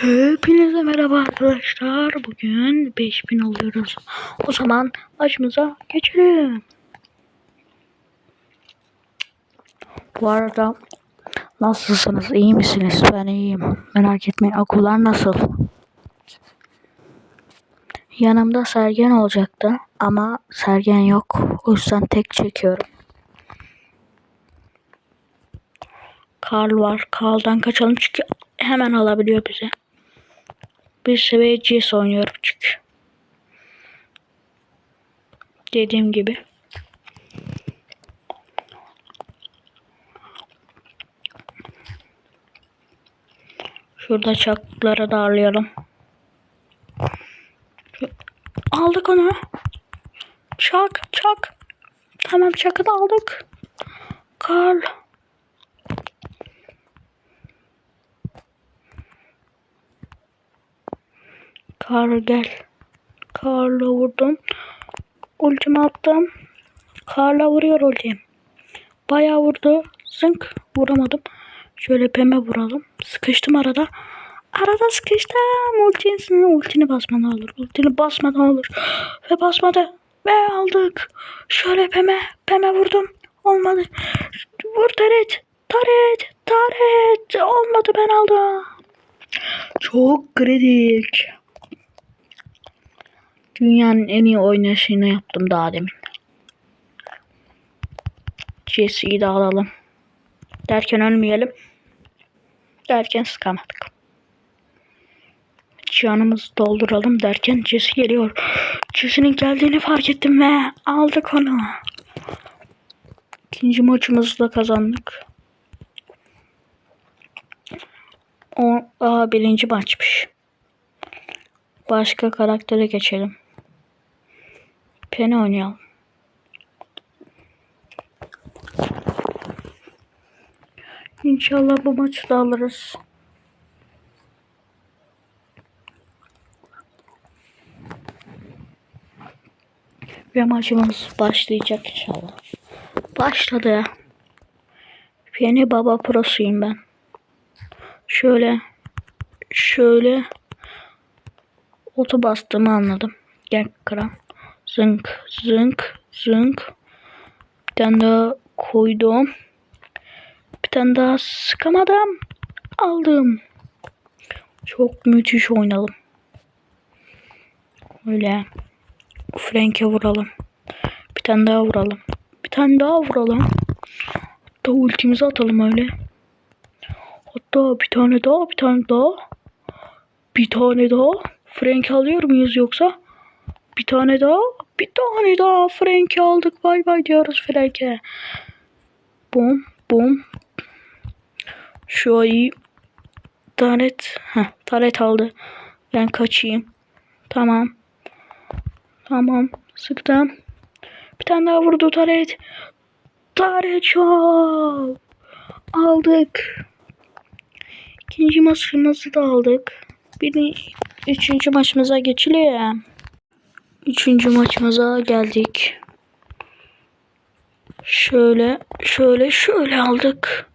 Hepinize merhaba arkadaşlar. Bugün 5000 alıyoruz. O zaman maçımıza geçelim. Bu arada nasılsınız? İyi misiniz? Ben iyiyim. Merak etmeyin. Okullar nasıl? Yanımda Sergen olacaktı ama Sergen yok. O yüzden tek çekiyorum. Karl var. Karl'dan kaçalım çünkü hemen alabiliyor bizi. Bir seviye CS oynuyorum çünkü. Dediğim gibi. Şurada çakları darlayalım. Şu- Aldık onu. Çak, çak. Tamam çakı da aldık. Karl. Karl gel. Karl'a vurdum. Ultimi attım. Karl'a vuruyor ultim. Bayağı vurdu. Zınk. Vuramadım. Şöyle peme vuralım. Sıkıştım arada. Arada sıkıştım. Ultini, ultini basmadan olur. Ultini basmadan olur. Ve basmadı. Ve aldık. Şöyle peme. Peme vurdum. Olmadı. Vur taret. Taret. Taret. Olmadı ben aldım. Çok kritik. Dünyanın en iyi oynayışını yaptım daha demin. Jesse'yi de alalım. Derken ölmeyelim. Derken sıkamadık. Canımızı dolduralım derken Jesse geliyor. Jesse'nin geldiğini fark ettim ve aldık onu. İkinci maçımızı da kazandık. O aa, birinci maçmış. Başka karaktere geçelim. Penny oynayalım. İnşallah bu maçı da alırız. Ve maçımız başlayacak inşallah. Başladı. Penny Baba Pro'suyum ben. Şöyle şöyle oto bastığımı anladım. Gel kıram. Zınk zınk zınk. Bir tane daha koydum. Bir tane daha sıkamadım. Aldım. Çok müthiş oynadım. Öyle. Frank'e vuralım. Bir tane daha vuralım. Bir tane daha vuralım. Hatta ultimizi atalım öyle. Hatta bir tane daha bir tane daha. Bir tane daha. Frank alıyor muyuz yoksa? Bir tane daha. Bir tane daha Frank'i aldık. Bay bay diyoruz Frank'e. Bum bum. Şu ayı taret. Heh, taret aldı. Ben kaçayım. Tamam. Tamam. Sıktım. Bir tane daha vurdu taret. Taret şov. Aldık. İkinci maçımızı da aldık. Bir üçüncü maçımıza geçiliyor. Üçüncü maçımıza geldik. Şöyle, şöyle, şöyle aldık.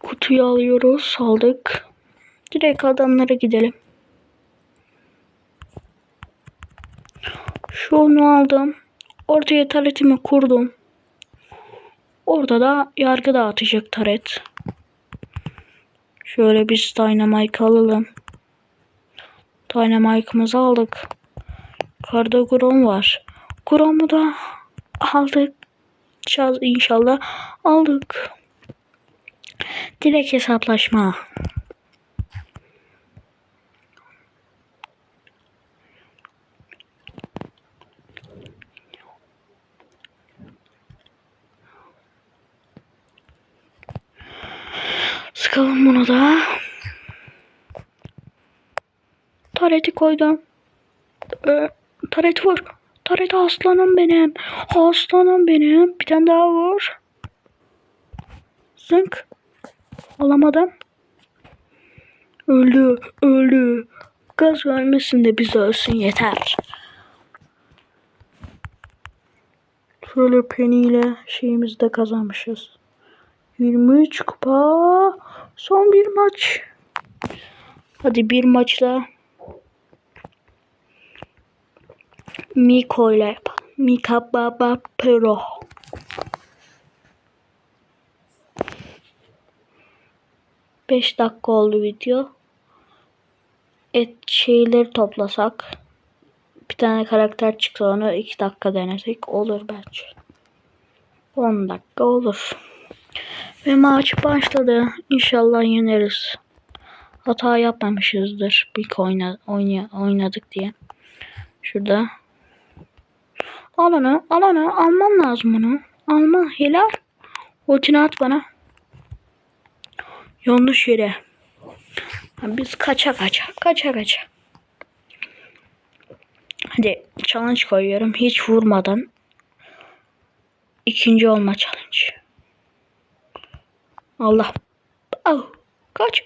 Kutuyu alıyoruz, aldık. Direkt adamlara gidelim. Şunu aldım. Ortaya taretimi kurdum. Orada da yargı dağıtacak taret. Şöyle biz Dynamite alalım. Dynamite'ımızı aldık. Karda Grom var. Grom'u da aldık. İnşallah aldık. Direkt hesaplaşma. Sıkalım bunu da. Tareti koydum. Ee, taret vur. Taret aslanım benim. Aslanım benim. Bir tane daha vur. Zınk. Alamadım. Öldü. Öldü. Gaz vermesin de biz ölsün yeter. Şöyle Penny ile şeyimizi de kazanmışız. 23 kupa. Son bir maç. Hadi bir maçla Miko ile yapalım. Mika Baba Pro. Beş dakika oldu video. Et şeyleri toplasak. Bir tane karakter çıksa onu iki dakika denesek olur bence. 10 dakika olur. Ve maç başladı. İnşallah yeneriz. Hata yapmamışızdır. Bir oyna, oyna, oynadık diye. Şurada. Al onu. Al onu. Alman lazım onu. Alman. Hilal. Ultini at bana. Yanlış yere. Biz kaça kaça. Kaça kaça. Hadi challenge koyuyorum. Hiç vurmadan. İkinci olma challenge. Allah. Oh, kaç.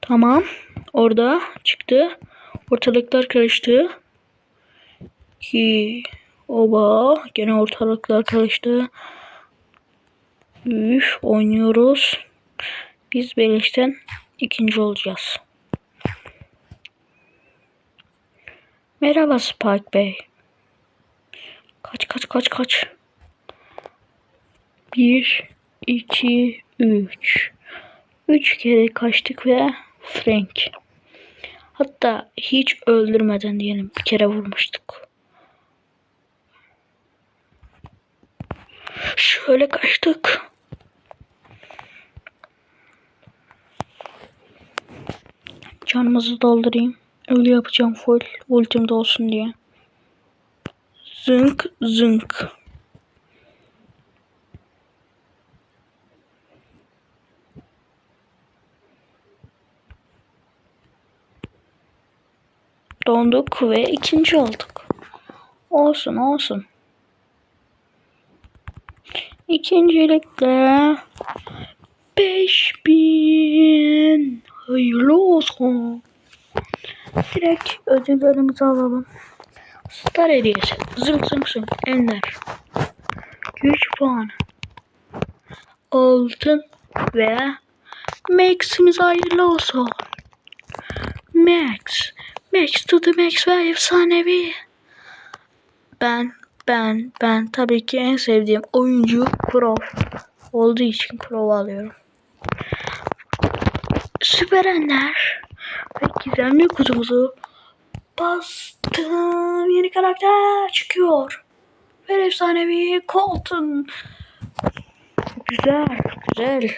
Tamam. Orada çıktı. Ortalıklar karıştı. Ki oba gene ortalıklar karıştı. Üf oynuyoruz. Biz beleşten ikinci olacağız. Merhaba Spike Bey. Kaç kaç kaç kaç. Bir, iki, üç. Üç kere kaçtık ve Frank. Hatta hiç öldürmeden diyelim bir kere vurmuştuk. Şöyle kaçtık. Canımızı doldurayım. Öyle yapacağım full. Ultimde olsun diye. Zınk zınk. Donduk ve ikinci olduk. Olsun olsun. İkincilikle 5000 hayırlı olsun. Direkt ödüllerimizi alalım. Star hediyesi. Zınk zınk zınk. Ender. Güç puanı. Altın ve Max'imiz hayırlı olsun. Max. Max to the max ve efsanevi. Ben, ben, ben tabii ki en sevdiğim oyuncu Crow. Olduğu için Crow alıyorum. Süper Ender ve gizemli kutumuzu bastım. Yeni karakter çıkıyor. Ve efsanevi Colton. Güzel, güzel.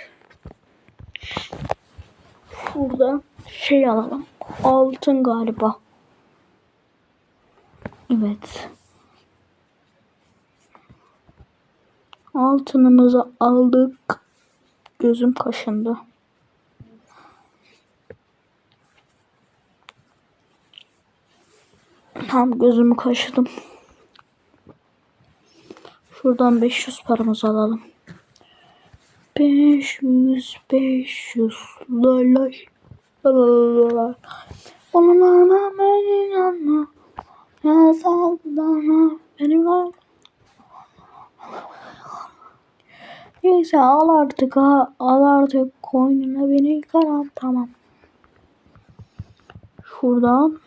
Burada şey alalım. Altın galiba. Evet. Altınımızı aldık. Gözüm kaşındı. Tam gözümü kaşıdım. Şuradan 500 paramızı alalım. 500 500 lay Lay. Ona beni inanma. Ya saldana benim var. Neyse al artık ha. Al artık koynuna beni karam. Tamam. Şuradan.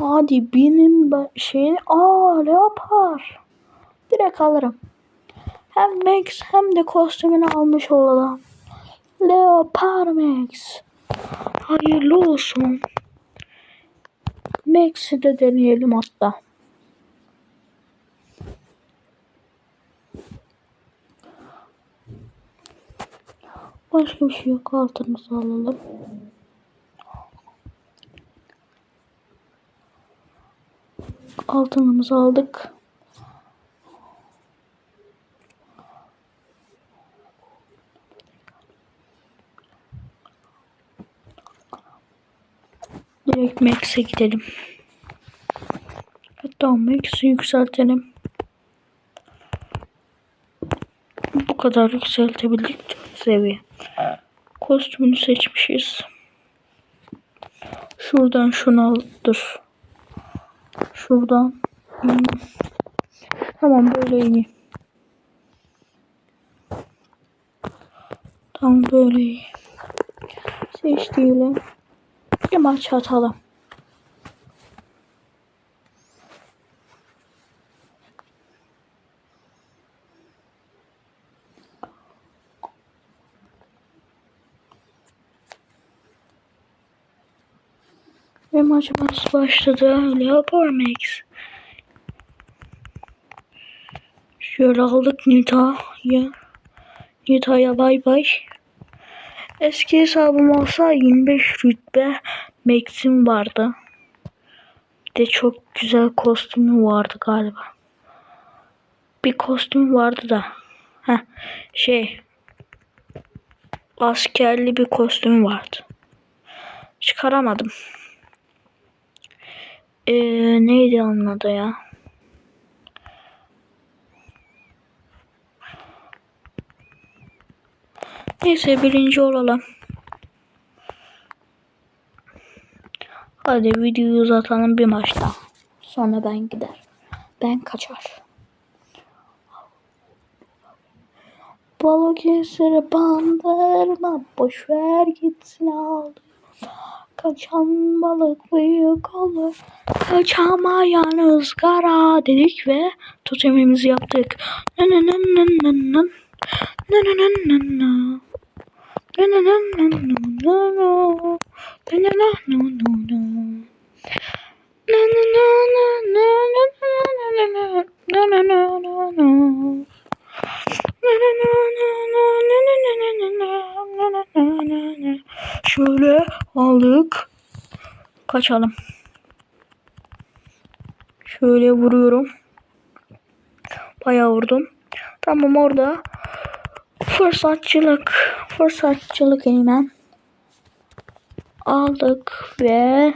Hadi benim şey. Aa leopar. Direkt alırım. Hem Max hem de kostümünü almış olalım. Leopar Max. Hayırlı olsun. Max'i de deneyelim hatta. Başka bir şey yok. Altımızı alalım. Altınımızı aldık. Direkt Max'e gidelim. Hatta Max'i yükseltelim. Bu kadar yükseltebildik. Seviye. Kostümünü seçmişiz. Şuradan şunu al. Dur. Şuradan. Tamam böyle iyi. Tamam böyle iyi. Seçtiğiyle maç atalım. Ve maçımız başladı. Leopard Max. Şöyle aldık Nita'yı. Nita'ya bay bay. Eski hesabım olsa 25 rütbe Max'im vardı. Bir de çok güzel kostümü vardı galiba. Bir kostüm vardı da. Heh, şey. Askerli bir kostüm vardı. Çıkaramadım. Ee, neydi onun adı ya? Neyse birinci olalım. Hadi videoyu uzatalım bir maç daha. Sonra ben gider. Ben kaçar. Balo kesere bandırma boşver gitsin al. Kaçan balık büyük olur. Kaçamayan ızgara dedik ve totemimizi yaptık. Nın nın nın nın nın. Nın nın nın nın. Nın nın nın nın nın. Şöyle aldık. Kaçalım. Şöyle vuruyorum. Bayağı vurdum. Tamam orada fırsatçılık. Fırsatçılık hemen aldık ve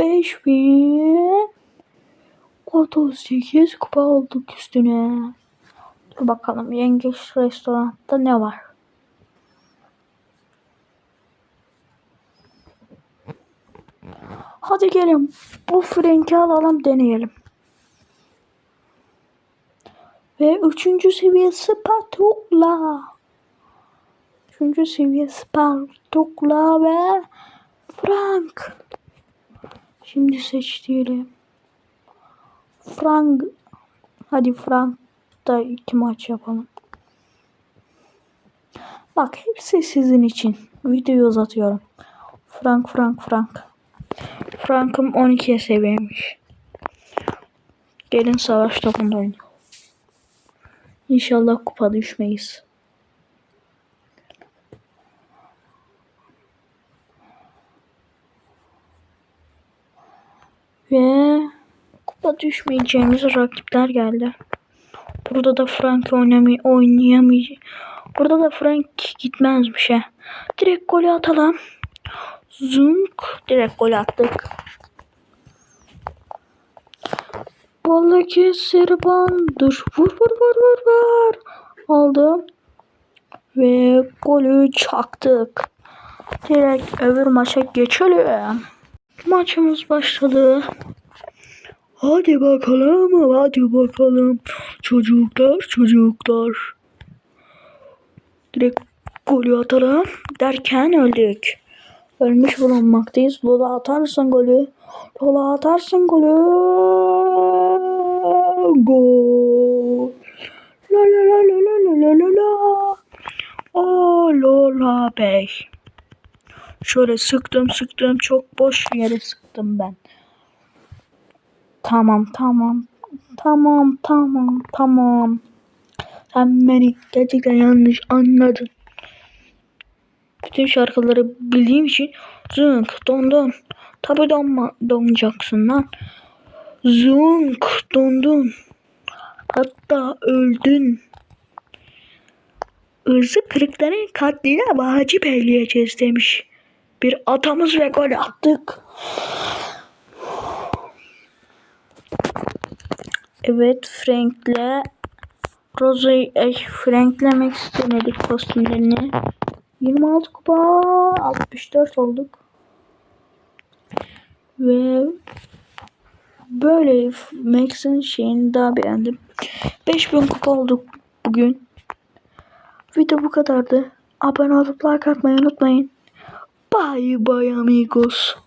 5038 kupa olduk üstüne. Dur bakalım yengeç restoranda ne var? Hadi gelin bu frenki alalım deneyelim. Ve üçüncü seviye spatula. Üçüncü seviye spatula ve Frank. Şimdi seç diyelim. Frank. Hadi Frank da iki maç yapalım. Bak hepsi sizin için. Videoyu uzatıyorum. Frank Frank Frank. Frank'ım 12'ye seviyeymiş. Gelin savaş topunda oynayalım. İnşallah kupa düşmeyiz. Ve kupa düşmeyeceğimiz rakipler geldi. Burada da Frank oynamay oynayamayacak. Burada da Frank gitmezmiş ha. Direkt golü atalım. Zunk. Direkt gol attık. Balıkesir bandır. Vur vur vur vur vur. Aldım. Ve golü çaktık. Direkt öbür maça geçelim. Maçımız başladı. Hadi bakalım, hadi bakalım. Çocuklar, çocuklar. Direkt golü atalım derken öldük. Ölmüş bulunmaktayız. Lola atarsın golü. Lola atarsın golü. Gol. La la la la la la la la la. O Lola Bey. Şöyle sıktım sıktım çok boş bir yere sıktım ben. Tamam tamam. Tamam tamam tamam. Sen beni gerçekten yanlış anladın. Bütün şarkıları bildiğim için zınk dondun. Tabi donma, donacaksın lan. Zınk dondun. Hatta öldün. Irzı kırıkların katliyle vacip eyleyeceğiz demiş. Bir atamız ve gol attık. Evet Frank'le Rose'yi e, Frank'lemek istemedik kostümlerini. 26 kupa 64 olduk. Ve böyle Max'in şeyini daha beğendim. 5000 kupa olduk bugün. Video bu kadardı. Abone olup like atmayı unutmayın. Bye bye amigos.